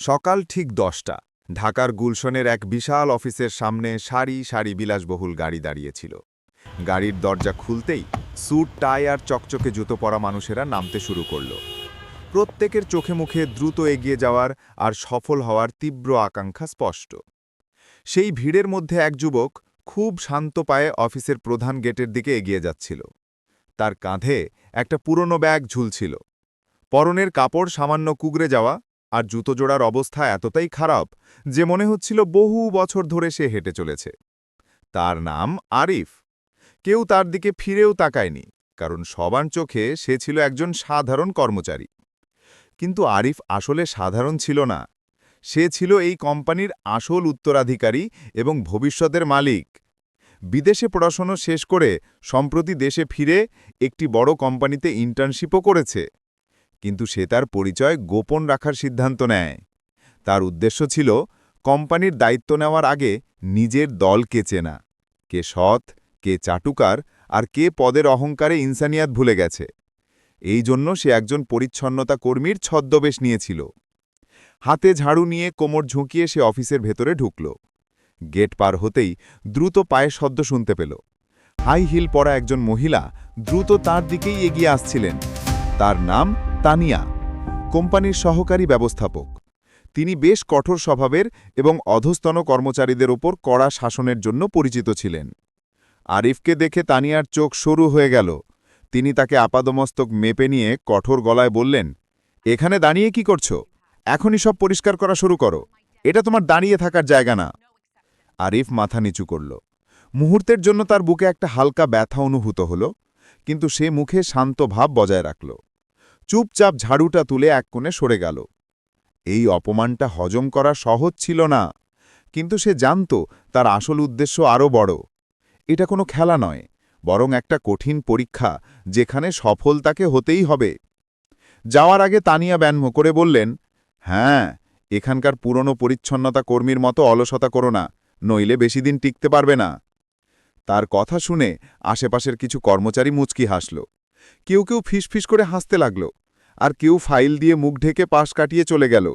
সকাল ঠিক দশটা, ঢাকার গুলশনের এক বিশাল অফিসের সামনে সারি সারি বিলাসবহুল গাড়ি দাঁড়িয়েছিল। গাড়ির দরজা খুলতেই স্যুট, টাই আর চকচকে জুতো পরা মানুষেরা নামতে শুরু করল। প্রত্যেকের চোখে মুখে দ্রুত এগিয়ে যাওয়ার আর সফল হওয়ার তীব্র আকাঙ্ক্ষা স্পষ্ট। সেই ভিড়ের মধ্যে এক যুবক খুব শান্ত পায়ে অফিসের প্রধান গেটের দিকে এগিয়ে যাচ্ছিল। তার কাঁধে একটা পুরনো ব্যাগ ঝুলছিল। পরনের কাপড় সামান্য কুগড়ে যাওয়া আর জুতো জোড়ার অবস্থা এতটাই খারাপ যে মনে হচ্ছিল বহু বছর ধরে সে হেঁটে চলেছে। তার নাম আরিফ। কেউ তার দিকে ফিরেও তাকায়নি, কারণ সবার চোখে সে ছিল একজন সাধারণ কর্মচারী। কিন্তু আরিফ আসলে সাধারণ ছিল না। সে ছিল এই কোম্পানির আসল উত্তরাধিকারী এবং ভবিষ্যতের মালিক। বিদেশে পড়াশোনা শেষ করে সম্প্রতি দেশে ফিরে একটি বড় কোম্পানিতে ইন্টার্নশিপও করেছে। কিন্তু সে তার পরিচয় গোপন রাখার সিদ্ধান্ত নেয়। তার উদ্দেশ্য ছিল কোম্পানির দায়িত্ব নেওয়ার আগে নিজের দলকে চেনা, কে সৎ, কে চাটুকার, আর কে পদের অহংকারে ইনসানিয়াত ভুলে গেছে। এই জন্য সে একজন পরিচ্ছন্নতা কর্মীর ছদ্মবেশ নিয়েছিল। হাতে ঝাড়ু নিয়ে কোমর ঝুঁকিয়ে সে অফিসের ভেতরে ঢুকল। গেট পার হতেই দ্রুত পায়ে শব্দ শুনতে পেল। হাই হিল পরা একজন মহিলা দ্রুত তার দিকেই এগিয়ে আসছিলেন। তার নাম তানিয়া, কোম্পানির সহকারী ব্যবস্থাপক। তিনি বেশ কঠোর স্বভাবের এবং অধস্তন কর্মচারীদের ওপর কড়া শাসনের জন্য পরিচিত ছিলেন। আরিফকে দেখে তানিয়ার চোখ সরু হয়ে গেল। তিনি তাকে আপাদমস্তক মেপে নিয়ে কঠোর গলায় বললেন, এখানে দাঁড়িয়ে কি করছ? এখনই সব পরিষ্কার করা শুরু করো। এটা তোমার দাঁড়িয়ে থাকার জায়গা না। আরিফ মাথা নিচু করল। মুহূর্তের জন্য তার বুকে একটা হালকা ব্যথা অনুভূত হল, কিন্তু সে মুখে শান্ত ভাব বজায় রাখল। চুপচাপ ঝাড়ুটা তুলে এক কোণে সরে গেল। এই অপমানটা হজম করা সহজ ছিল না, কিন্তু সে জানত তার আসল উদ্দেশ্য আরও বড়। এটা কোনো খেলা নয়, বরং একটা কঠিন পরীক্ষা যেখানে সফল তাকে হতেই হবে। যাওয়ার আগে তানিয়া ব্যন্ম করে বললেন হ্যাঁ এখানকার পুরনো পরিচ্ছন্নতা কর্মীর মতো অলসতা করো না, নইলে বেশি দিন টিকতে পারবে না। তার কথা শুনে আশেপাশের কিছু কর্মচারী মুচকি হাসল। কেউ কেউ ফিসফিস করে হাসতে লাগল। আর কেউ ফাইল দিয়ে মুখ ঢেকে পাশ কাটিয়ে চলে গেল।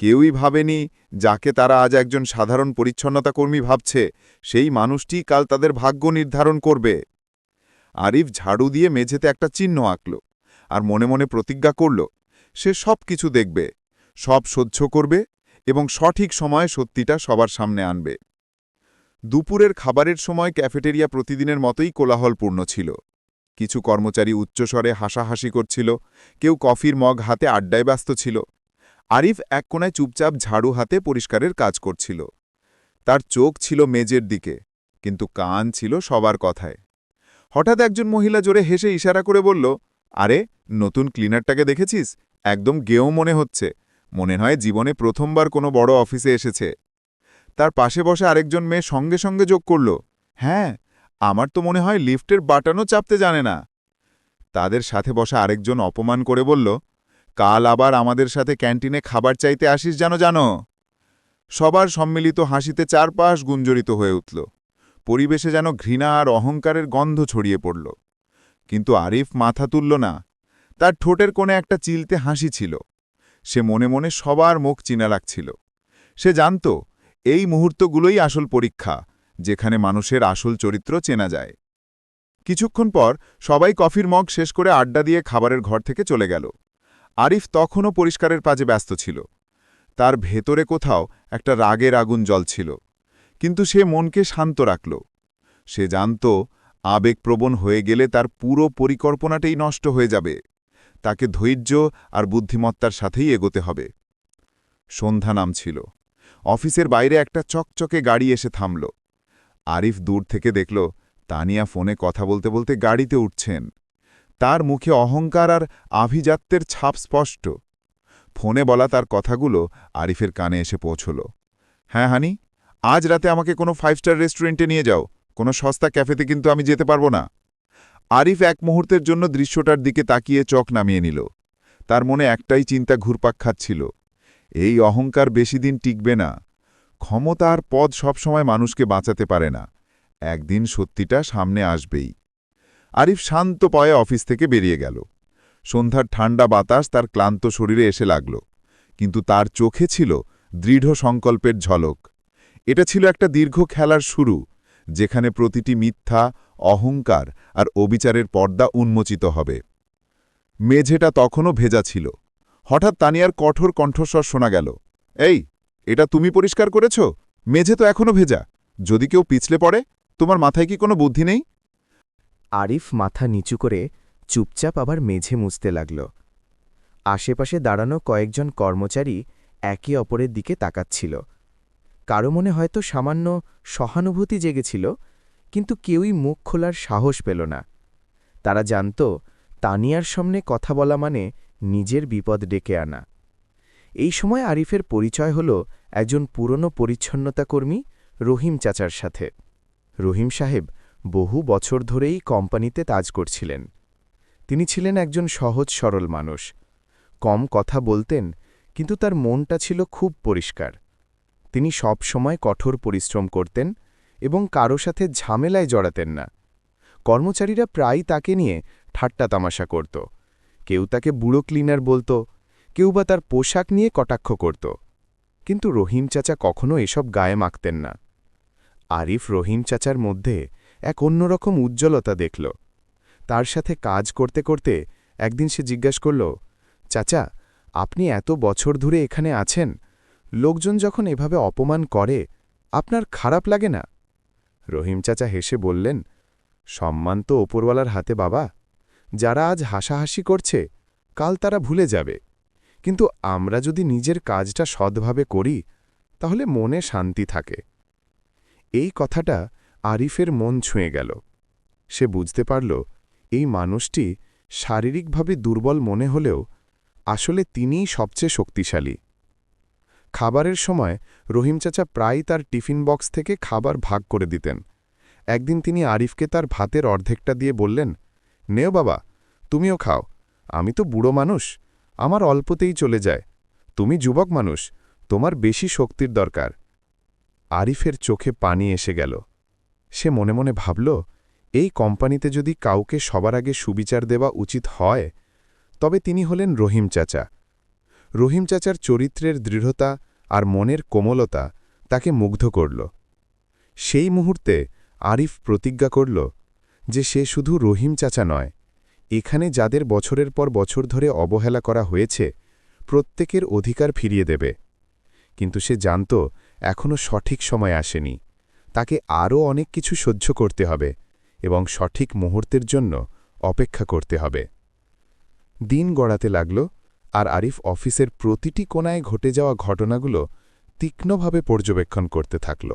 কেউই ভাবেনি, যাকে তারা আজ একজন সাধারণ পরিচ্ছন্নতা কর্মী ভাবছে, সেই মানুষটি কাল তাদের ভাগ্য নির্ধারণ করবে। আরিফ ঝাড়ু দিয়ে মেঝেতে একটা চিহ্ন আঁকল আর মনে মনে প্রতিজ্ঞা করল, সে সব কিছু দেখবে, সব সহ্য করবে এবং সঠিক সময়ে সত্যিটা সবার সামনে আনবে। দুপুরের খাবারের সময় ক্যাফেটেরিয়া প্রতিদিনের মতোই কোলাহলপূর্ণ ছিল। কিছু কর্মচারী উচ্চস্বরে হাসাহাসি করছিল, কেউ কফির মগ হাতে আড্ডায় ব্যস্ত ছিল। আরিফ এক কোনায় চুপচাপ ঝাড়ু হাতে পরিষ্কারের কাজ করছিল। তার চোখ ছিল মেজের দিকে, কিন্তু কান ছিল সবার কথায়। হঠাৎ একজন মহিলা জোরে হেসে ইশারা করে বলল, আরে, নতুন ক্লিনারটাকে দেখেছিস? একদম গেও মনে হচ্ছে। মনে হয় জীবনে প্রথমবার কোনো বড় অফিসে এসেছে। তার পাশে বসে আরেকজন মেয়ে সঙ্গে সঙ্গে যোগ করল হ্যাঁ আমার তো মনে হয় লিফটের বাটনও চাপতে জানে না। তাদের সাথে বসা আরেকজন অপমান করে বলল, কাল আবার আমাদের সাথে ক্যান্টিনে খাবার চাইতে আসিস জানো জানো? সবার সম্মিলিত হাসিতে চারপাশ গুঞ্জরিত হয়ে উঠল। পরিবেশে যেন ঘৃণা আর অহংকারের গন্ধ ছড়িয়ে পড়ল। কিন্তু আরিফ মাথা তুলল না। তার ঠোঁটের কোণে একটা চিলতে হাসি ছিল। সে মনে মনে সবার মুখ চিনা রাখছিল সে জানত, এই মুহূর্তগুলোই আসল পরীক্ষা। যেখানে মানুষের আসল চরিত্র চেনা যায়। কিছুক্ষণ পর সবাই কফির মগ শেষ করে আড্ডা দিয়ে খাবারের ঘর থেকে চলে গেল। আরিফ তখনও পরিষ্কারের পাজে ব্যস্ত ছিল। তার ভেতরে কোথাও একটা রাগের আগুন জ্বলছিল কিন্তু সে মনকে শান্ত রাখল। সে জানত, আবেগপ্রবণ হয়ে গেলে তার পুরো পরিকল্পনাটাই নষ্ট হয়ে যাবে। তাকে ধৈর্য আর বুদ্ধিমত্তার সাথেই এগোতে হবে। সন্ধ্যা নামছিল। অফিসের বাইরে একটা চকচকে গাড়ি এসে থামল। আরিফ দূর থেকে দেখল, তানিয়া ফোনে কথা বলতে বলতে গাড়িতে উঠছেন। তার মুখে অহংকার আর আভিজাত্যের ছাপ স্পষ্ট। ফোনে বলা তার কথাগুলো আরিফের কানে এসে পৌঁছল। হ্যাঁ হানি, আজ রাতে আমাকে কোনো ফাইভ স্টার রেস্টুরেন্টে নিয়ে যাও। কোনো সস্তা ক্যাফেতে কিন্তু আমি যেতে পারব না। আরিফ এক মুহূর্তের জন্য দৃশ্যটার দিকে তাকিয়ে চক নামিয়ে নিল। তার মনে একটাই চিন্তা ঘুরপাক খাচ্ছিল। এই অহংকার বেশি দিন টিকবে না। ক্ষমতা আর পদ সবসময় মানুষকে বাঁচাতে পারে না। একদিন সত্যিটা সামনে আসবেই। আরিফ শান্ত পয়ে অফিস থেকে বেরিয়ে গেল। সন্ধ্যার ঠান্ডা বাতাস তার ক্লান্ত শরীরে এসে লাগল। কিন্তু তার চোখে ছিল দৃঢ় সংকল্পের ঝলক। এটা ছিল একটা দীর্ঘ খেলার শুরু, যেখানে প্রতিটি মিথ্যা, অহংকার আর অবিচারের পর্দা উন্মোচিত হবে। মেঝেটা তখনও ভেজা ছিল। হঠাৎ তানিয়ার কঠোর কণ্ঠস্বর শোনা গেল, এই এটা তুমি পরিষ্কার করেছ? মেঝে তো এখনও ভেজা। যদি কেউ পিছলে পড়ে, তোমার মাথায় কি কোনো বুদ্ধি নেই? আরিফ মাথা নিচু করে চুপচাপ আবার মেঝে মুছতে লাগল। আশেপাশে দাঁড়ানো কয়েকজন কর্মচারী একে অপরের দিকে তাকাচ্ছিল। কারও মনে হয়তো সামান্য সহানুভূতি জেগেছিল, কিন্তু কেউই মুখ খোলার সাহস পেল না। তারা জানত, তানিয়ার সামনে কথা বলা মানে নিজের বিপদ ডেকে আনা। এই সময় আরিফের পরিচয় হল একজন পুরনো পরিচ্ছন্নতাকর্মী রহিম চাচার সাথে। রহিম সাহেব বহু বছর ধরেই কোম্পানিতে কাজ করছিলেন। তিনি ছিলেন একজন সহজ সরল মানুষ। কম কথা বলতেন, কিন্তু তার মনটা ছিল খুব পরিষ্কার। তিনি সব সময় কঠোর পরিশ্রম করতেন এবং কারও সাথে ঝামেলায় জড়াতেন না। কর্মচারীরা প্রায়ই তাকে নিয়ে ঠাট্টা তামাশা করত। কেউ তাকে বুড়ো ক্লিনার বলত, কেউ বা তার পোশাক নিয়ে কটাক্ষ করত। কিন্তু রহিম চাচা কখনো এসব গায়ে মাখতেন না। আরিফ রহিম চাচার মধ্যে এক অন্যরকম উজ্জ্বলতা দেখল। তার সাথে কাজ করতে করতে একদিন সে জিজ্ঞাসা করল, চাচা, আপনি এত বছর ধরে এখানে আছেন, লোকজন যখন এভাবে অপমান করে, আপনার খারাপ লাগে না? রহিম চাচা হেসে বললেন, সম্মান তো ওপরওয়ালার হাতে বাবা, যারা আজ হাসাহাসি করছে, কাল তারা ভুলে যাবে। কিন্তু আমরা যদি নিজের কাজটা সৎভাবে করি, তাহলে মনে শান্তি থাকে। এই কথাটা আরিফের মন ছুঁয়ে গেল। সে বুঝতে পারল, এই মানুষটি শারীরিকভাবে দুর্বল মনে হলেও আসলে তিনিই সবচেয়ে শক্তিশালী। খাবারের সময় রহিম চাচা প্রায়ই তার টিফিন বক্স থেকে খাবার ভাগ করে দিতেন। একদিন তিনি আরিফকে তার ভাতের অর্ধেকটা দিয়ে বললেন, নেও বাবা, তুমিও খাও, আমি তো বুড়ো মানুষ আমার অল্পতেই চলে যায়। তুমি যুবক মানুষ, তোমার বেশি শক্তির দরকার। আরিফের চোখে পানি এসে গেল। সে মনে মনে ভাবল, এই কোম্পানিতে যদি কাউকে সবার আগে সুবিচার দেওয়া উচিত হয়, তবে তিনি হলেন রহিম চাচা। রহিম চাচার চরিত্রের দৃঢ়তা আর মনের কোমলতা তাকে মুগ্ধ করল। সেই মুহূর্তে আরিফ প্রতিজ্ঞা করল যে সে শুধু রহিম চাচা নয় এখানে যাদের বছরের পর বছর ধরে অবহেলা করা হয়েছে, প্রত্যেকের অধিকার ফিরিয়ে দেবে। কিন্তু সে জানত এখনও সঠিক সময় আসেনি। তাকে আরও অনেক কিছু সহ্য করতে হবে এবং সঠিক মুহূর্তের জন্য অপেক্ষা করতে হবে। দিন গড়াতে লাগল, আর আরিফ অফিসের প্রতিটি কোনায় ঘটে যাওয়া ঘটনাগুলো তীক্ষ্ণভাবে পর্যবেক্ষণ করতে থাকল।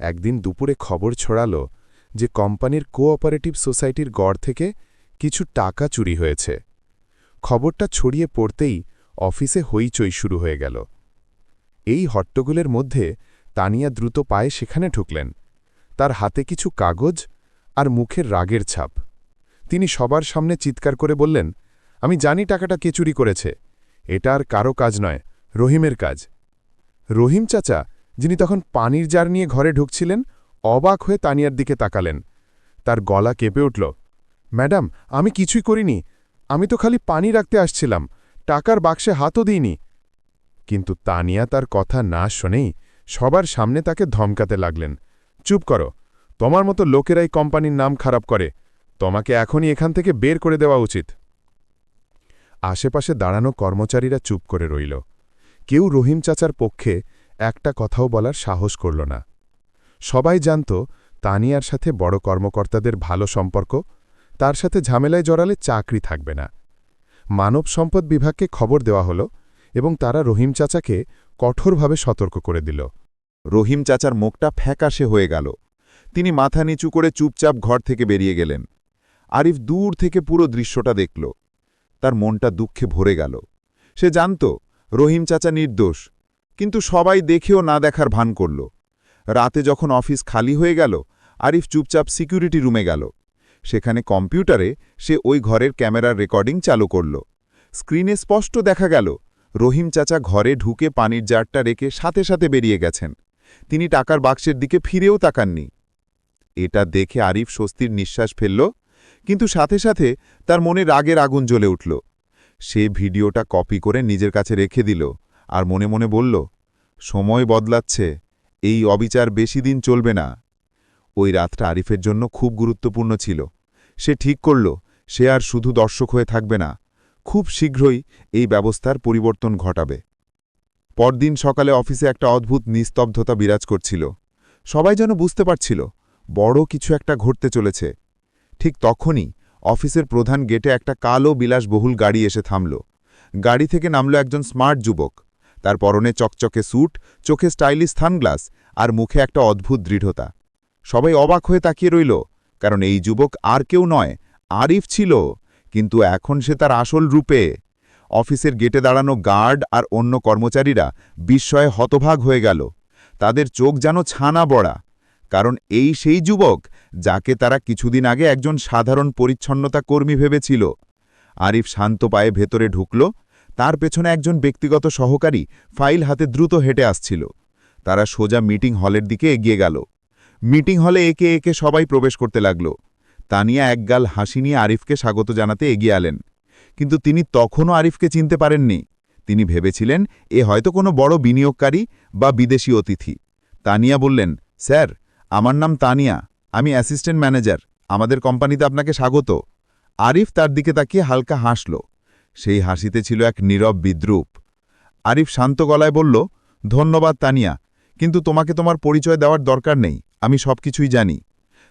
একদিন দুপুরে খবর ছড়াল যে কোম্পানির কোঅপারেটিভ সোসাইটির গড় থেকে কিছু টাকা চুরি হয়েছে। খবরটা ছড়িয়ে পড়তেই অফিসে হইচই শুরু হয়ে গেল। এই হট্টগোলের মধ্যে তানিয়া দ্রুত পায়ে সেখানে ঢুকলেন। তার হাতে কিছু কাগজ আর মুখের রাগের ছাপ। তিনি সবার সামনে চিৎকার করে বললেন, আমি জানি টাকাটা কে চুরি করেছে। এটা আর কারও কাজ নয়, রহিমের কাজ। রহিম চাচা, যিনি তখন পানির জার নিয়ে ঘরে ঢুকছিলেন, অবাক হয়ে তানিয়ার দিকে তাকালেন। তার গলা কেঁপে উঠল। ম্যাডাম, আমি কিছুই করিনি। আমি তো খালি পানি রাখতে আসছিলাম। টাকার বাক্সে হাতও দিইনি। কিন্তু তানিয়া তার কথা না শোনেই সবার সামনে তাকে ধমকাতে লাগলেন। চুপ করো। তোমার মতো লোকেরাই কোম্পানির নাম খারাপ করে। তোমাকে এখনই এখান থেকে বের করে দেওয়া উচিত। আশেপাশে দাঁড়ানো কর্মচারীরা চুপ করে রইল। কেউ রহিম চাচার পক্ষে একটা কথাও বলার সাহস করল না। সবাই জানত তানিয়ার সাথে বড় কর্মকর্তাদের ভালো সম্পর্ক তার সাথে ঝামেলায় জড়ালে চাকরি থাকবে না। মানব সম্পদ বিভাগকে খবর দেওয়া হল এবং তারা রহিম চাচাকে কঠোরভাবে সতর্ক করে দিল। রহিম চাচার মুখটা ফ্যাকাশে হয়ে গেল। তিনি মাথা নিচু করে চুপচাপ ঘর থেকে বেরিয়ে গেলেন। আরিফ দূর থেকে পুরো দৃশ্যটা দেখল। তার মনটা দুঃখে ভরে গেল। সে জানত, রহিম চাচা নির্দোষ, কিন্তু সবাই দেখেও না দেখার ভান করল। রাতে যখন অফিস খালি হয়ে গেল, আরিফ চুপচাপ সিকিউরিটি রুমে গেল। সেখানে কম্পিউটারে সে ওই ঘরের ক্যামেরার রেকর্ডিং চালু করল। স্ক্রিনে স্পষ্ট দেখা গেল, রহিম চাচা ঘরে ঢুকে পানির জারটা রেখে সাথে সাথে বেরিয়ে গেছেন। তিনি টাকার বাক্সের দিকে ফিরেও তাকাননি। এটা দেখে আরিফ স্বস্তির নিঃশ্বাস ফেলল, কিন্তু সাথে সাথে তার মনে রাগের আগুন জ্বলে উঠল। সে ভিডিওটা কপি করে নিজের কাছে রেখে দিল আর মনে মনে বলল, সময় বদলাচ্ছে, এই অবিচার বেশি দিন চলবে না। ওই রাতটা আরিফের জন্য খুব গুরুত্বপূর্ণ ছিল। সে ঠিক করল, সে আর শুধু দর্শক হয়ে থাকবে না। খুব শীঘ্রই এই ব্যবস্থার পরিবর্তন ঘটাবে। পরদিন সকালে অফিসে একটা অদ্ভুত নিস্তব্ধতা বিরাজ করছিল। সবাই যেন বুঝতে পারছিল, বড় কিছু একটা ঘটতে চলেছে। ঠিক তখনই অফিসের প্রধান গেটে একটা কালো বিলাসবহুল গাড়ি এসে থামল। গাড়ি থেকে নামল একজন স্মার্ট যুবক। তার পরনে চকচকে স্যুট, চোখে স্টাইলিশ সানগ্লাস আর মুখে একটা অদ্ভুত দৃঢ়তা। সবাই অবাক হয়ে তাকিয়ে রইল কারণ এই যুবক আর কেউ নয়, আরিফ ছিল, কিন্তু এখন সে তার আসল রূপে। অফিসের গেটে দাঁড়ানো গার্ড আর অন্য কর্মচারীরা বিস্ময়ে হতভাগ হয়ে গেল। তাদের চোখ যেন ছানা বড়া, কারণ এই সেই যুবক যাকে তারা কিছুদিন আগে একজন সাধারণ পরিচ্ছন্নতা কর্মী ভেবেছিল। আরিফ শান্ত পায়ে ভেতরে ঢুকল, তার পেছনে একজন ব্যক্তিগত সহকারী ফাইল হাতে দ্রুত হেঁটে আসছিল। তারা সোজা মিটিং হলের দিকে এগিয়ে গেল। মিটিং হলে একে একে সবাই প্রবেশ করতে লাগল। তানিয়া একগাল হাসি নিয়ে আরিফকে স্বাগত জানাতে এগিয়ে আলেন কিন্তু তিনি তখনও আরিফকে চিনতে পারেননি। তিনি ভেবেছিলেন, এ হয়তো কোনো বড় বিনিয়োগকারী বা বিদেশি অতিথি। তানিয়া বললেন, স্যার, আমার নাম তানিয়া। আমি অ্যাসিস্ট্যান্ট ম্যানেজার। আমাদের কোম্পানিতে আপনাকে স্বাগত। আরিফ তার দিকে তাকিয়ে হালকা হাসল। সেই হাসিতে ছিল এক নীরব বিদ্রুপ। আরিফ শান্ত গলায় বলল, ধন্যবাদ তানিয়া, কিন্তু তোমাকে তোমার পরিচয় দেওয়ার দরকার নেই। আমি সব কিছুই জানি।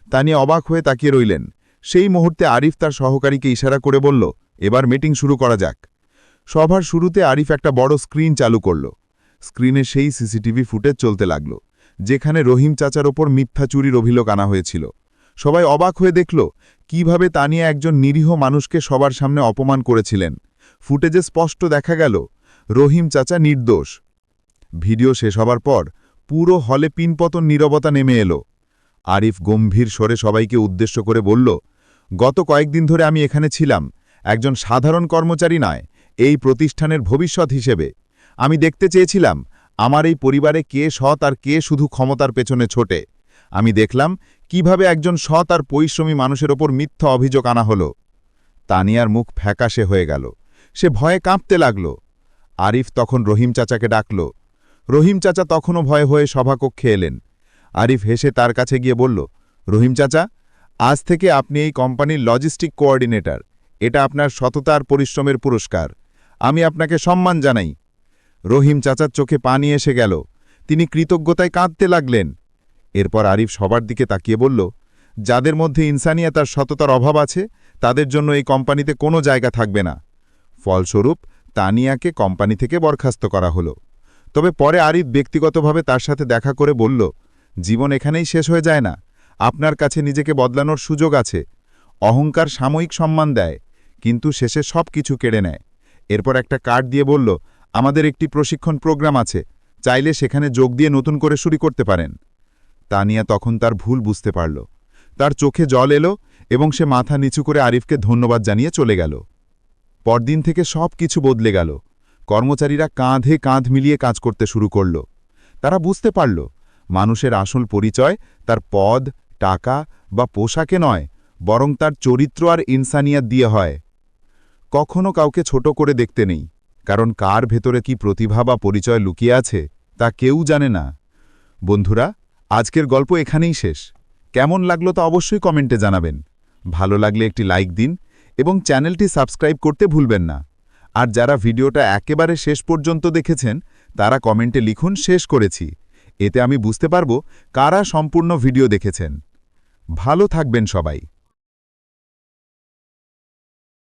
তানিয়া অবাক হয়ে তাকিয়ে রইলেন। সেই মুহূর্তে আরিফ তার সহকারীকে ইশারা করে বলল, এবার মিটিং শুরু করা যাক। সভার শুরুতে আরিফ একটা বড় স্ক্রিন চালু করল। স্ক্রিনে সেই সিসিটিভি ফুটেজ চলতে লাগল, যেখানে রহিম চাচার ওপর মিথ্যা চুরির অভিযোগ আনা হয়েছিল। সবাই অবাক হয়ে দেখল, কীভাবে তা নিয়ে একজন নিরীহ মানুষকে সবার সামনে অপমান করেছিলেন। ফুটেজে স্পষ্ট দেখা গেল, রহিম চাচা নির্দোষ। ভিডিও শেষ হবার পর পুরো হলে পিনপতন নীরবতা নেমে এলো। আরিফ গম্ভীর স্বরে সবাইকে উদ্দেশ্য করে বলল, গত কয়েকদিন ধরে আমি এখানে ছিলাম। একজন সাধারণ কর্মচারী নয়, এই প্রতিষ্ঠানের ভবিষ্যৎ হিসেবে। আমি দেখতে চেয়েছিলাম, আমার এই পরিবারে কে সৎ আর কে শুধু ক্ষমতার পেছনে ছোটে। আমি দেখলাম, কীভাবে একজন সৎ আর পরিশ্রমী মানুষের ওপর মিথ্যা অভিযোগ আনা হলো। তানিয়ার মুখ ফ্যাকাশে হয়ে গেল। সে ভয়ে কাঁপতে লাগল। আরিফ তখন রহিম চাচাকে ডাকল রহিম চাচা তখনও ভয়ে হয়ে সভাকক্ষে এলেন। আরিফ হেসে তার কাছে গিয়ে বলল, রহিম চাচা, আজ থেকে আপনি এই কোম্পানির লজিস্টিক কোঅর্ডিনেটর এটা আপনার সততার পরিশ্রমের পুরস্কার। আমি আপনাকে সম্মান জানাই। রহিম চাচার চোখে পানি এসে গেল। তিনি কৃতজ্ঞতায় কাঁদতে লাগলেন। এরপর আরিফ সবার দিকে তাকিয়ে বলল, যাদের মধ্যে ইনসানিয়াতার সততার অভাব আছে, তাদের জন্য এই কোম্পানিতে কোনো জায়গা থাকবে না। ফলস্বরূপ তানিয়াকে কোম্পানি থেকে বরখাস্ত করা হলো। তবে পরে আরিফ ব্যক্তিগতভাবে তার সাথে দেখা করে বলল, জীবন এখানেই শেষ হয়ে যায় না। আপনার কাছে নিজেকে বদলানোর সুযোগ আছে। অহংকার সাময়িক সম্মান দেয়, কিন্তু শেষে সব কিছু কেড়ে নেয়। এরপর একটা কার্ড দিয়ে বলল, আমাদের একটি প্রশিক্ষণ প্রোগ্রাম আছে। চাইলে সেখানে যোগ দিয়ে নতুন করে শুরু করতে পারেন। তানিয়া তখন তার ভুল বুঝতে পারল। তার চোখে জল এলো এবং সে মাথা নিচু করে আরিফকে ধন্যবাদ জানিয়ে চলে গেল। পরদিন থেকে সব কিছু বদলে গেল। কর্মচারীরা কাঁধে কাঁধ মিলিয়ে কাজ করতে শুরু করল। তারা বুঝতে পারল, মানুষের আসল পরিচয় তার পদ, টাকা বা পোশাকে নয়, বরং তার চরিত্র আর ইনসানিয়াত দিয়ে হয়। কখনো কাউকে ছোট করে দেখতে নেই, কারণ কার ভেতরে কি প্রতিভা বা পরিচয় লুকিয়ে আছে তা কেউ জানে না। বন্ধুরা, আজকের গল্প এখানেই শেষ। কেমন লাগল তা অবশ্যই কমেন্টে জানাবেন। ভালো লাগলে একটি লাইক দিন এবং চ্যানেলটি সাবস্ক্রাইব করতে ভুলবেন না। আর যারা ভিডিওটা একেবারে শেষ পর্যন্ত দেখেছেন, তারা কমেন্টে লিখুন, শেষ করেছি। এতে আমি বুঝতে পারব কারা সম্পূর্ণ ভিডিও দেখেছেন। ভালো থাকবেন সবাই।